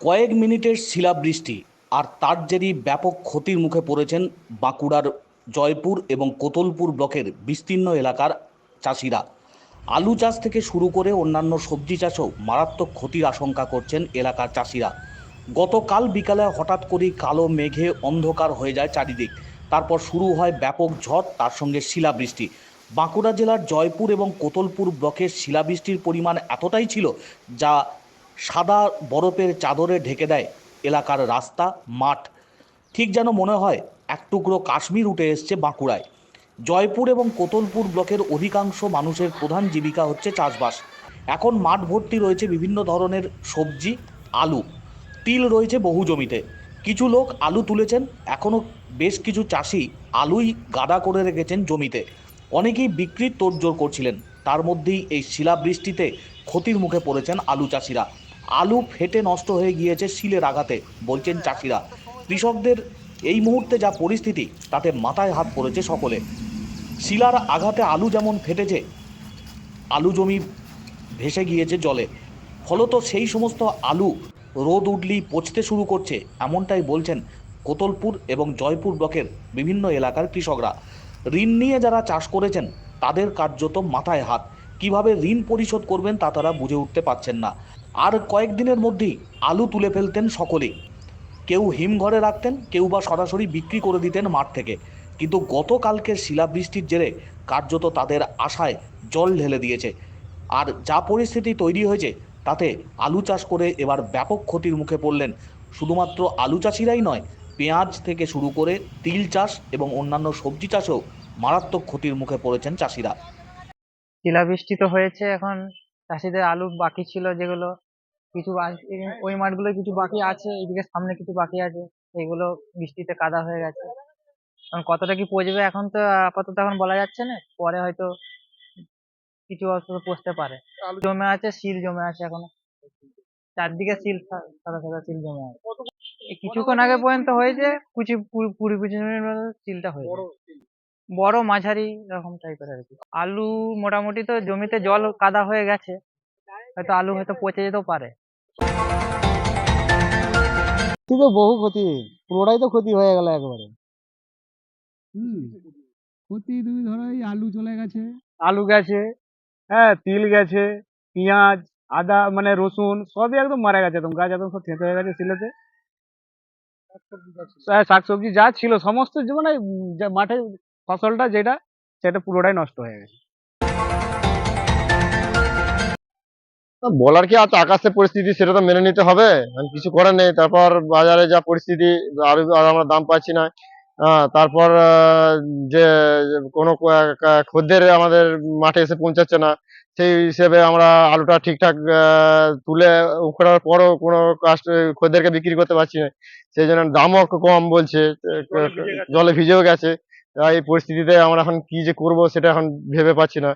কয়েক মিনিটের শিলাবৃষ্টি আর তার জেরেই ব্যাপক ক্ষতির মুখে পড়েছেন বাঁকুড়ার জয়পুর এবং কোতলপুর ব্লকের বিস্তীর্ণ এলাকার চাষিরা। আলু চাষ থেকে শুরু করে অন্যান্য সবজি চাষেও মারাত্মক ক্ষতির আশঙ্কা করছেন এলাকার চাষিরা। গতকাল বিকালে হঠাৎ করেই কালো মেঘে অন্ধকার হয়ে যায় চারিদিক। তারপর শুরু হয় ব্যাপক ঝড়, তার সঙ্গে শিলাবৃষ্টি। বাঁকুড়া জেলার জয়পুর এবং কোতলপুর ব্লকের শিলাবৃষ্টির পরিমাণ এতটাই ছিল যা সাদা বরফের চাদরে ঢেকে দেয় এলাকার রাস্তা, মাঠ। ঠিক যেন মনে হয় এক টুকরো কাশ্মীর উঠে এসছে বাঁকুড়ায়। জয়পুর এবং কোতলপুর ব্লকের অধিকাংশ মানুষের প্রধান জীবিকা হচ্ছে চাষবাস। এখন মাঠ ভর্তি রয়েছে বিভিন্ন ধরনের সবজি, আলু। তিল রয়েছে বহু জমিতে। কিছু লোক আলু তুলেছেন এখনও বেশ কিছু চাষি আলুই গাদা করে রেখেছেন জমিতে। অনেকেই বিক্রির তোড়জোড় করছিলেন, তার মধ্যেই এই শিলাবৃষ্টিতে ক্ষতির মুখে পড়েছেন আলু চাষিরা। আলু ফেটে নষ্ট হয়ে গিয়েছে শিলের আঘাতে, বলছেন চাষিরা। কৃষকদের এই মুহূর্তে যা পরিস্থিতি, তাতে মাথায় হাত পড়েছে সকলে। শিলার আঘাতে আলু যেমন ফেটেছে, আলু জমি ভেসে গিয়েছে জলে। ফলত সেই সমস্ত আলু রোদ উঠলেই পচতে শুরু করছে, এমনটাই বলছেন কোতলপুর এবং জয়পুর ব্লকের বিভিন্ন এলাকার কৃষকরা। ঋণ নিয়ে যারা চাষ করেছেন, তাদের কার্যত মাথায় হাত। কীভাবে ঋণ পরিশোধ করবেন তা তারা বুঝে উঠতে পারছেন না। আর কয়েকদিনের মধ্যেই আলু তুলে ফেলতেন সকলেই কেউ হিমঘরে রাখতেন, কেউ বা সরাসরি বিক্রি করে দিতেন মাঠ থেকে। কিন্তু গতকালকে শিলাবৃষ্টির জেরে কার্যত তাদের আশায় জল ঢেলে দিয়েছে। আর যা পরিস্থিতি তৈরি হয়েছে, তাতে আলু চাষ করে এবার ব্যাপক ক্ষতির মুখে পড়লেন। শুধুমাত্র আলু চাষিরাই নয়, পেঁয়াজ থেকে শুরু করে তিল চাষ এবং অন্যান্য সবজি চাষেও মারাত্মক ক্ষতির মুখে পড়েছেন চাষিরা। শিলাবৃষ্টি তো হয়েছে এখন। চাষিদের আলু বাকি ছিল যেগুলো কিছু ওই মাঠগুলো কিছু বাকি আছে এদিকে সামনে কিছু বাকি আছে সেগুলো বৃষ্টিতে কাদা হয়ে গেছে। এখন কতটা কি পচবে এখন তো আপাতত এখন বলা যাচ্ছে না পরে হয়তো কিছু অসুবিধা পচতে পারে। জমে আছে শিল জমে আছে এখনও। চারদিকে শিল সাদা সাদা শিল জমে আছে। কিছুক্ষণ আগে পর্যন্ত হয়েছে কুচি কুড়ি পঁচিশ মিনিট মতো শিলটা হয়েছে বড় মাঝারি এরকম টাইপের আর কি। আলু মোটামুটি তো জমিতে জল কাদা হয়ে গেছে। হয়তো আলু হয়তো পচে যেতেও পারে। ক্ষতি তো বহু ক্ষতি পুরোটাই তো ক্ষতি হয়ে গেল একবারে। হুম ক্ষতি তুমি ধরো এই আলু চলে গেছে। আলু গেছে হ্যাঁ তিল গেছে পেঁয়াজ আদা মানে রসুন সবই একদম মারা গেছে একদম গাছ একদম সব থেঁতে হয়ে গেছে শিলেতে। হ্যাঁ শাকসবজি যা ছিল সমস্ত মানে মাঠে ফসলটা যেটা সেটা পুরোটাই নষ্ট হয়ে গেছে। বলার কি আছে? আকাশের পরিস্থিতি সেটা তো মেনে নিতে হবে। আর কিছু করার নেই। তারপর বাজারে যা পরিস্থিতি আর আমরা দাম পাচ্ছি না। আহ, তারপর যে কোনো খদ্দের আমাদের মাঠে এসে পৌঁছাচ্ছে না সেই হিসেবে আমরা আলুটা ঠিকঠাক তুলে করার পরও কোনো কাস্ট খদ্দেরকে বিক্রি করতে পারছি না। সেই জন্য দামও কম বলছে। জলে ভিজেও গেছে। এই পরিস্থিতিতে আমরা এখন কি যে করব সেটা এখন ভেবে পাচ্ছি না।